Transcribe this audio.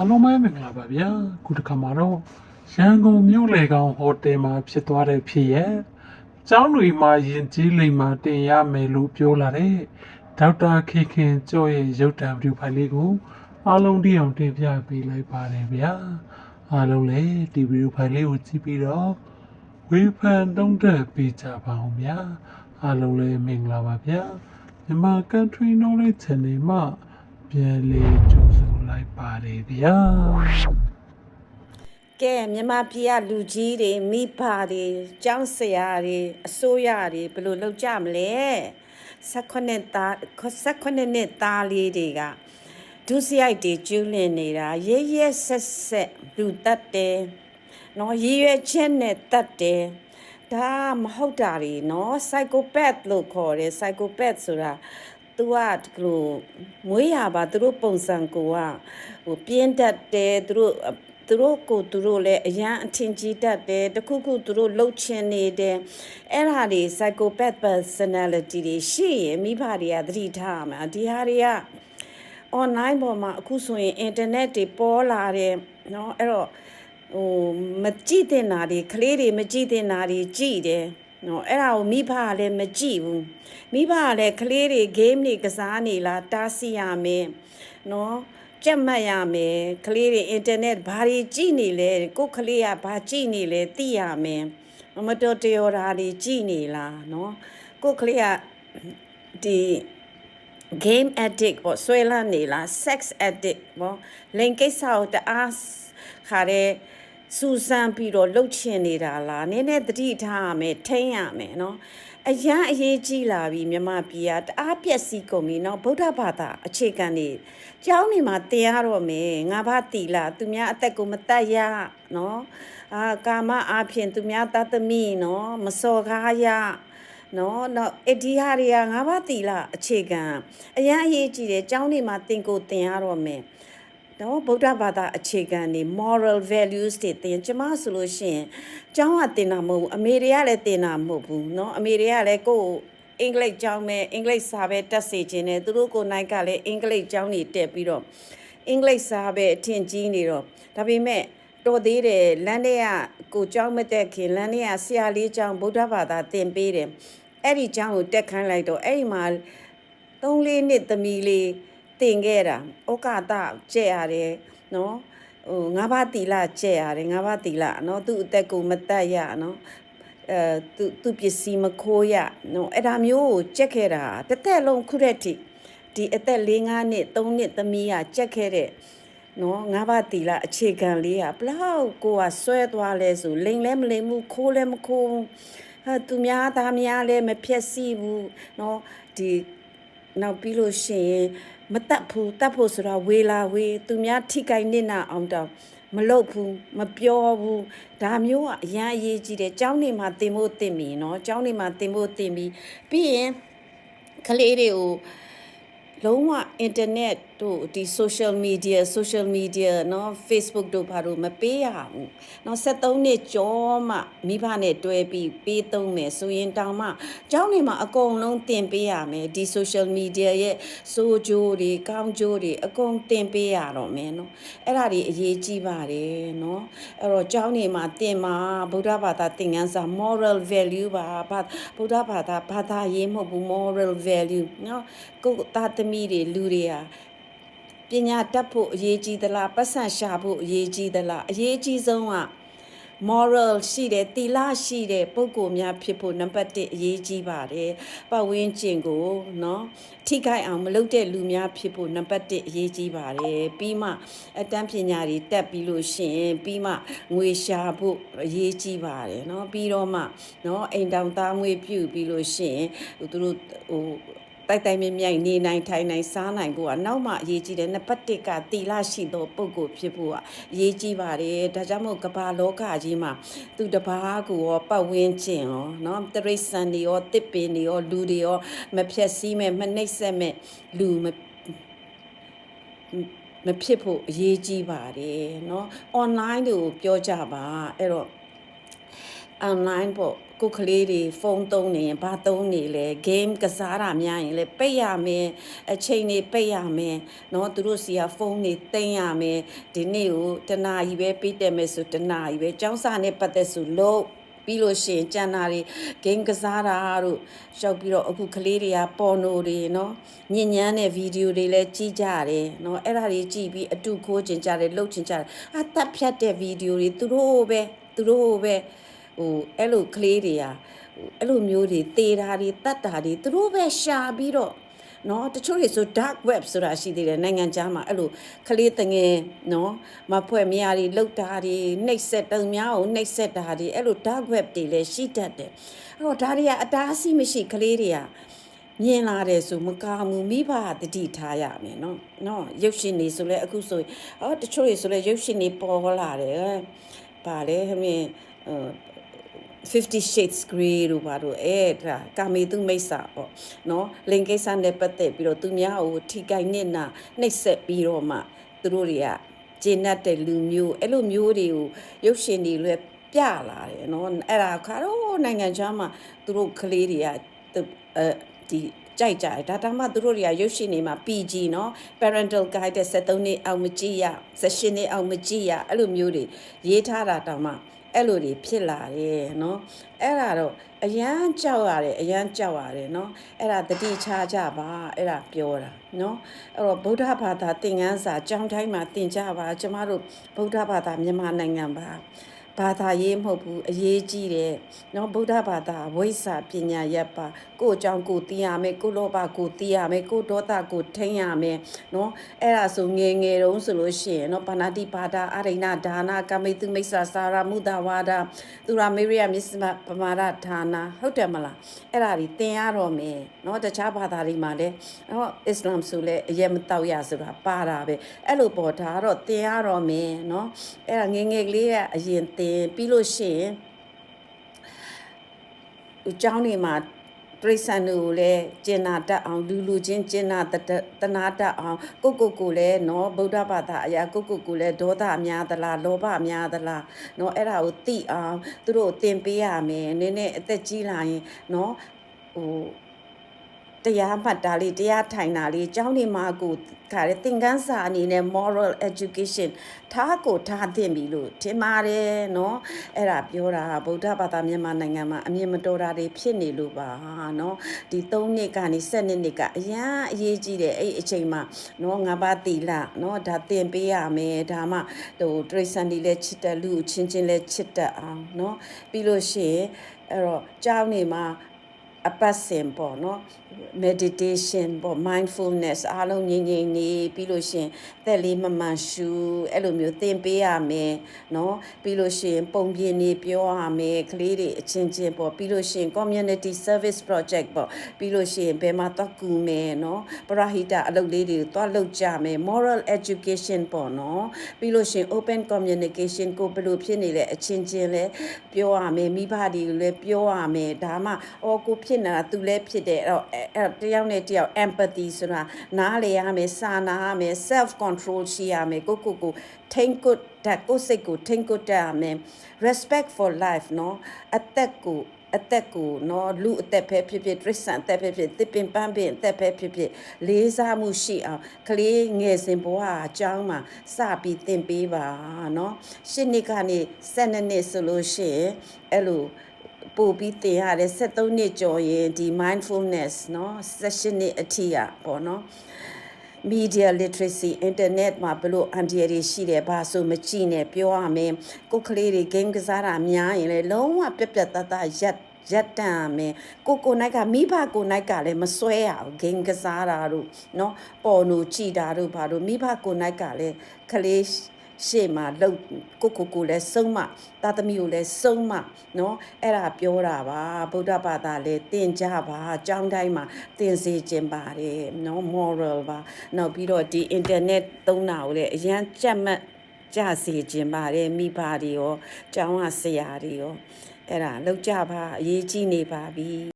အားလုံးပဲမင်္ဂလာပါဗျာခုတစ်ခါမှာတော့ရန်ကုန်မြို့လေကောင်ဟိုတယ်မှာဖြစ်သွားတဲ့ဖြစ်ရဲ့ကျောင်းလူမှာယဉ်ကျေးလိမ်မှာတင်ရမယ်လို့ပြောလာတဲ့ဒေါက်တာခေခင်ကျော်ရဲ့ရုပ်တံဗီဒီယိုဖိုင်လေးကိုအားလုံးတိအောင်တင်ပြပေးလိုက်ပါတယ်ဗျာအားလုံးလည်းဒီဗီဒီယိုဖိုင်လေးကိုကြည့်ပြီးတော့ဝေဖန်တုံးတက်ပေးကြပါအောင်ဗျာအားလုံးလည်းမင်္ဂလာပါဗျာမြန်မာ Country Knowledge Channel မှာပြန်လေးကြိုဆို လိုက်ပါတယ်ဗျာကဲမြန်မာပြည်ကလူကြီးတွေမိဘတွေကျောင်းဆရာတွေအစိုးရတွေဘယ်လိုလုပ်ကြမလဲ16သား16နှစ်သားလေးတွေကဒုစရိုက်တွေကျူးလွန်နေတာရဲရဲဆက်ဆက်လူတက်တယ်နော်ရည်ရွယ်ချက်နဲ့တက်တယ်ဒါမဟုတ်တာတွေနော် psychopath လို့ခေါ်တယ် psychopath ဆိုတာ तू ကဒီလိုမွေးရပါသူတို့ပုံစံကိုကဟိုပြင်းတတ်တယ်သူတို့သူတို့ကိုသူတို့လည်းအရန်အထင်ကြီးတတ်တယ်တခုခုသူတို့လှုပ်ချင်နေတယ်အဲ့ဒါတွေ psychopath personality တွေရှိရင်မိဘတွေကသတိထားရမှာဒီဟာတွေက online ပေါ်မှာအခုဆိုရင် internet တွေပေါ်လာတယ်เนาะအဲ့တော့ဟိုမကြည့်တင်တာတွေကလေးတွေမကြည့်တင်တာတွေကြည့်တယ် နော်အဲ့ဒါကိုမိဘကလည်းမကြည့်ဘူးမိဘကလည်းကလေးတွေ game တွေကစားနေလားတားဆီးရမယ်နော်ကြက်မှတ်ရမယ်ကလေးတွေ internet ဘာတွေကြည့်နေလဲကိုယ်ကလေးကဘာကြည့်နေလဲသိရမယ်မတော်တရောတာတွေကြည့်နေလားနော်ကိုယ်ကလေးကဒီ game addict ပေါ့ဆွဲလန်းနေလား sex addict ပေါ့လိင်ကိစ္စကိုတအားခါတဲ့ စူစမ်းပြီးတော့လှုပ်ချင်နေတာလားနည်းနည်းသတိထားရမယ်ထိန်းရမယ်နော်အရန်အရေးကြီးလာပြီမြမပြည်ကတအားပြက်စီးကုန်ပြီနော်ဗုဒ္ဓဘာသာအခြေခံနေကျောင်းနေမှာတင်ရတော့မယ်ငါဘာတီလာသူများအသက်ကိုမတတ်ရနော်အာကာမအားဖြင့်သူများတတ်သမီးနော်မစော်ကားရနော်တော့အဒီဟာတွေကငါးပါးတီလာအခြေခံအရန်အရေးကြီးတယ်ကျောင်းတွေမှာသင်ကိုသင်ရတော့မယ် နော်ဗုဒ္ဓဘာသာအခြေခံတွေ moral values တွေသင်ကျမဆိုလို့ရှိရင်ကျောင်းကသင်တာမဟုတ်ဘူးအမေတွေကလည်းသင်တာမဟုတ်ဘူးနော်အမေတွေကလည်းကိုယ့်အင်္ဂလိပ်ကျောင်းပဲအင်္ဂလိပ်စာပဲတက်စေခြင်းနဲ့သူတို့ကိုနိုင်ကလည်းအင်္ဂလိပ်ကျောင်းနေတက်ပြီးတော့အင်္ဂလိပ်စာပဲအထင်ကြီးနေတော့ဒါပေမဲ့တော်သေးတယ်လမ်းထဲကကိုကျောင်းမတက်ခင်လမ်းထဲကဆရာလေးကျောင်းဗုဒ္ဓဘာသာသင်ပေးတယ်အဲ့ဒီကျောင်းကိုတက်ခိုင်းလိုက်တော့အဲ့ဒီမှာ၃-၄နှစ်သမီးလေး တင်ခဲ့တာဩကာသကျက်ရတယ်နော်ဟိုငါးပါးတီလာကျက်ရတယ်ငါးပါးတီလာနော်သူ့အသက်ကိုမတတ်ရနော်အဲသူသူပစ္စည်းမခိုးရနော်အဲ့ဒါမျိုးကိုကြက်ခဲ့တာတစ်သက်လုံးခုရက်ထိဒီအသက်၄၅နှစ်၃နှစ်သမီးကကြက်ခဲ့တဲ့နော်ငါးပါးတီလာအခြေခံလေးကဘလောက်ကိုကဆွဲသွားလဲဆိုလိန်လဲမလိန်ဘူးခိုးလဲမခိုးဘူးဟာသူများသားများလဲမဖြက်စီးဘူးနော်ဒီနောက်ပြီးလို့ရှိရင် မတတ်ဘူးတတ်ဖို့ဆိုတာဝေလာဝေသူများထိကိုက်နစ်နာအောင်တောင်မလုပ်ဘူးမပြောဘူးဒါမျိုးကအရန်အရေးကြီးတယ်เจ้าနေမှာတင်ဖို့တင်ပြီเนาะเจ้าနေမှာတင်ဖို့တင်ပြီပြီးရင်ကလေးတွေကိုလုံးဝ internet တို့ဒီ social media social media เนาะ Facebook တို့ဘာလို့မပေးရဘူးเนาะ73နှစ်ကျော်မှမိဘနဲ့တွဲပြီးပေးသုံးမယ်ဆိုရင်တောင်မှကျောင်းတွေမှာအကုန်လုံးတင်ပေးရမယ်ဒီ social media ရဲ့စိုးကြိုးတွေကောင်းကြိုးတွေအကုန်တင်ပေးရတော့မယ်เนาะအဲ့ဒါတွေအရေးကြီးပါတယ်เนาะအဲ့တော့ကျောင်းတွေမှာတင်မှာဗုဒ္ဓဘာသာသင်ခန်းစာ moral value ပါဘာဗုဒ္ဓဘာသာဘာသာရေးမဟုတ်ဘူး moral value เนาะကိုယ်သားသမီးတွေလူတွေက ပညာတတ်ဖို့အရေးကြီးသလားပတ်စံရှာဖို့အရေးကြီးသလားအရေးကြီးဆုံးက moral ရှိတယ်သီလရှိတယ်ပုဂ္ဂိုလ်များဖြစ်ဖို့နံပါတ်1အရေးကြီးပါတယ်ပတ်ဝန်းကျင်ကိုเนาะထိခိုက်အောင်မလုပ်တဲ့လူများဖြစ်ဖို့နံပါတ်1အရေးကြီးပါတယ်ပြီးမှအတန်းပညာတွေတက်ပြီးလို့ရှိရင်ပြီးမှငွေရှာဖို့အရေးကြီးပါတယ်เนาะပြီးတော့မှเนาะအိမ်တောင်သားငွေပြုပြီးလို့ရှိရင်သူတို့ဟို တိုက်တိုက်မြမြိုင်နေနိုင်ထိုင်နိုင်စားနိုင်ဖို့ကနောက်မှအရေးကြီးတယ်နံပါတ်1ကတီလာရှိသောပုဂ္ဂိုလ်ဖြစ်ဖို့ကအရေးကြီးပါတယ်ဒါကြောင့်မို့ကမ္ဘာလောကကြီးမှာသူတပားကိုရောပတ်ဝန်းကျင်ရောเนาะတရိษံတွေရောတစ်ပင်တွေရောလူတွေရောမဖြက်စီးမဲ့မနှိပ်စက်မဲ့လူမမဖြစ်ဖို့အရေးကြီးပါတယ်เนาะ online တွေကိုပြောကြပါအဲ့တော့ online ပေါ့ကိုယ်ကလေးတွေဖုန်းသုံးနေရင်ဘာသုံးနေလဲ game ကစားတာများရင်လဲပိတ်ရမယ်အချိန်တွေပိတ်ရမယ်เนาะသူတို့စီကဖုန်းတွေသိမ်းရမယ်ဒီနေ့ကိုတနာကြီးပဲပြီးတယ်မယ်ဆိုတနာကြီးပဲចောင်းစာနဲ့ပတ်သက်ဆိုလို့ပြီးလို့ရှိရင်ကြံတာတွေ game ကစားတာတို့ရှောက်ပြီးတော့အခုကလေးတွေကပေါ်နိုတွေเนาะညဉ့်ညမ်းတဲ့ဗီဒီယိုတွေလည်းကြည့်ကြတယ်เนาะအဲ့ဒါတွေကြည့်ပြီးအတူခိုးကျင်ကြတယ်လှုပ်ကျင်ကြတယ်အသက်ဖြတ်တဲ့ဗီဒီယိုတွေသူတို့ပဲသူတို့ပဲ ဟိုအဲ့လိုကလေးတွေကဟိုအဲ့လိုမျိုးတွေတေတာတွေတတ်တာတွေသူတို့ပဲရှာပြီးတော့နော်တချို့တွေဆို dark web ဆိုတာရှိသေးတယ်နိုင်ငံခြားမှာအဲ့လိုကလေးတငယ်နော်မဖွဲ့မရတွေလောက်တာတွေနှိပ်စက်တုံများကိုနှိပ်စက်တာတွေအဲ့လို dark web တွေလည်းရှိတတ်တယ်အဲ့တော့ဒါတွေကအတားအဆီးမရှိကလေးတွေကမြင်လာတယ်ဆိုမကားမှုမိဘကတတိထားရမယ်နော်နော်ရုပ်ရှင်တွေဆိုလဲအခုဆိုရင်အော်တချို့တွေဆိုလဲရုပ်ရှင်တွေပေါ်လာတယ်ပါလေဟမင်းဟို 50 shades grey တို့ဘာတို့အဲဒါကာမေသူမိစ္ဆာပေါ့နော်လိန်ကိစ္စနဲ့ပတ်သက်ပြီးတော့သူများကိုထိကိုက်နစ်နာနှိပ်စက်ပြီးတော့မှသူတို့တွေကကျေနပ်တဲ့လူမျိုးအဲ့လိုမျိုးတွေကိုရုပ်ရှင်တွေလွယ်ပြလာတယ်နော်အဲ့ဒါခါတော့နိုင်ငံခြားမှာသူတို့ကလေးတွေကအဲဒီကြိုက်ကြတယ်ဒါတမှသူတို့တွေကရုပ်ရှင်တွေမှာ PG နော် parental guide 73နှစ်အောက်မကြည့်ရ session တွေအောက်မကြည့်ရအဲ့လိုမျိုးတွေရေးထားတာတောင်မှ အဲ့လိုတွေဖြစ်လာတယ်နော်အဲ့ဒါတော့အရန်ကြောက်ရတယ်အရန်ကြောက်ရတယ်နော်အဲ့ဒါတတိချကြပါအဲ့ဒါပြောတာနော်အဲ့တော့ဗုဒ္ဓဘာသာသင်ခန်းစာကျောင်းတိုင်းမှာသင်ကြပါကျမတို့ဗုဒ္ဓဘာသာမြန်မာနိုင်ငံပါ ဘာသာရေးမဟုတ်ဘူးအရေးကြီးတယ်နော်ဗုဒ္ဓဘာသာဝိဇ္ဇာပညာရပ်ပါကိုအကြောင်းကိုသိရမယ်ကိုလောဘကိုသိရမယ်ကိုဒေါသကိုထိန်းရမယ်နော်အဲ့ဒါဆိုငယ်ငယ်တုန်းဆိုလို့ရှိရင်နော်ဘာနာတိပါဒအရိဏဒါနာကမိတုမိစ္ဆာစာရမုဒဝါဒသူရာမေရိယမစ္စမပမာဒဒါနာဟုတ်တယ်မလားအဲ့ဒါဒီသင်ရတော့မယ်နော်တခြားဘာသာတွေမှာလည်းနော်အစ္စလာမ်ဆိုလဲအရေးမတောက်ရဆိုတာပါတာပဲအဲ့လိုပေါ်ဒါကတော့သင်ရတော့မယ်နော်အဲ့ဒါငယ်ငယ်လေးကအရင်သပြီးလို့ရှိရင် အเจ้าနေမှာတရိษံတို့ကိုလည်းကျင်နာတတ်အောင်လူလူချင်းကျင်နာတတတနာတတ်အောင်ကိုကိုကိုလည်းနော်ဗုဒ္ဓဘာသာအရာကိုကိုကိုလည်းဒေါသများသလားလောဘများသလားနော်အဲ့ဒါကိုသိအောင်သူတို့သင်ပေးရမယ်နည်းနည်းအသက်ကြီးလာရင်နော်ဟို တရားမှတ်တာလေးတရားထိုင်တာလေးအเจ้าနေမှာကိုခါတဲ့သင်ခန်းစာအနေနဲ့ moral education ထားကိုထားသင့်ပြီလို့ထင်ပါတယ်เนาะအဲ့ဒါပြောတာဗုဒ္ဓဘာသာမြန်မာနိုင်ငံမှာအမြင်မတော်တာတွေဖြစ်နေလို့ပါเนาะဒီ3နှစ်ကနေ7နှစ်နှစ်ကအရန်အရေးကြီးတယ်အဲ့အချိန်မှာเนาะငါးပါးတီလာเนาะဒါသင်ပေးရမယ်ဒါမှဟိုတရိษံဒီလည်းချစ်တဲ့လူချင်းချင်းလည်းချစ်တတ်အောင်เนาะပြီးလို့ရှိရင်အဲ့တော့ကြောင်းနေမှာ အပတ်စဉ်ပေါ့နော် meditation ပေါ့ mindfulness အားလုံးငြိမ်ငြိမ်နေပြီးလို့ရှင်သက်လေးမမှန်ရှူအဲ့လိုမျိုးသင်ပေးရမယ်နော်ပြီးလို့ရှင်ပုံပြင်နေပြောရမယ်ကလေးတွေအချင်းချင်းပေါ့ပြီးလို့ရှင် community service project ပေါ့ပြီးလို့ရှင်ဘယ်မှာသွားကူမယ်နော်ပရဟိတအလုပ်လေးတွေသွားလုပ်ကြမယ် moral education ပေါ့နော်ပြီးလို့ရှင် open communication ကိုဘယ်လိုဖြစ်နေလဲအချင်းချင်းလဲပြောရမယ်မိဘတွေကိုလည်းပြောရမယ်ဒါမှအော်ကိုဖြစ်နေတာသူလည်းဖြစ်တယ်အဲ့တော့အဲ့တယောက်နဲ့တယောက် empathy ဆိုတာနားလေရမယ်စာနာရမယ် self control ရှိရမယ်ကိုကိုကိုထိန်ကုတ်တက်ကိုစိတ်ကိုထိန်ကုတ်တက်ရမယ် respect for life နော်အသက်ကိုအသက်ကိုနော်လူအသက်ပဲဖြစ်ဖြစ်တရိษံအသက်ပဲဖြစ်သစ်ပင်ပန်းပင်အသက်ပဲဖြစ်ဖြစ်လေးစားမှုရှိအောင်ကလေးငယ်စဉ်ဘဝအကြောင်းမှာစပြီးသင်ပေးပါနော်ရှစ်နှစ်ကနေ7နှစ်ဆိုလို့ရှိရင်အဲ့လို ပို့ပြီးသင်ရတယ်73နှစ်ကျော်ရင်ဒီ mindfulness เนาะ16နှစ်အထိอ่ะပေါ့เนาะ media literacy internet မှာဘလို့ idea တွေရှိတယ်ဘာဆိုမကြည့်နဲ့ပြောရမယ်ကိုယ်ကလေးတွေ game ကစားတာများရင်လည်းလုံးဝပြက်ပြက်တတ်တတ်ရက်ရက်တန်မယ်ကိုကိုနိုင်ကမိဘကိုနိုင်ကလည်းမစွဲရဘူးဂိမ်းကစားတာတို့เนาะပေါ်နိုကြည်တာတို့ဘာတို့မိဘကိုနိုင်ကလည်းကလေး ရှေ့မှာလှုပ်ကိုကိုကိုလည်းစုံမတာသမီကိုလည်းစုံမเนาะအဲ့ဒါပြောတာပါဗုဒ္ဓဘာသာလည်းသင်ကြပါအကြောင်းတိုင်းမှာသင်စေခြင်းပါတယ်เนาะ moral ပါနောက်ပြီးတော့ဒီ internet သုံးတာကိုလည်းအရန်ကြက်မှတ်ကြစေခြင်းပါတယ်မိဘတွေရောကျောင်းကဆရာတွေရောအဲ့ဒါလောက်ကြပါအရေးကြီးနေပါပြီ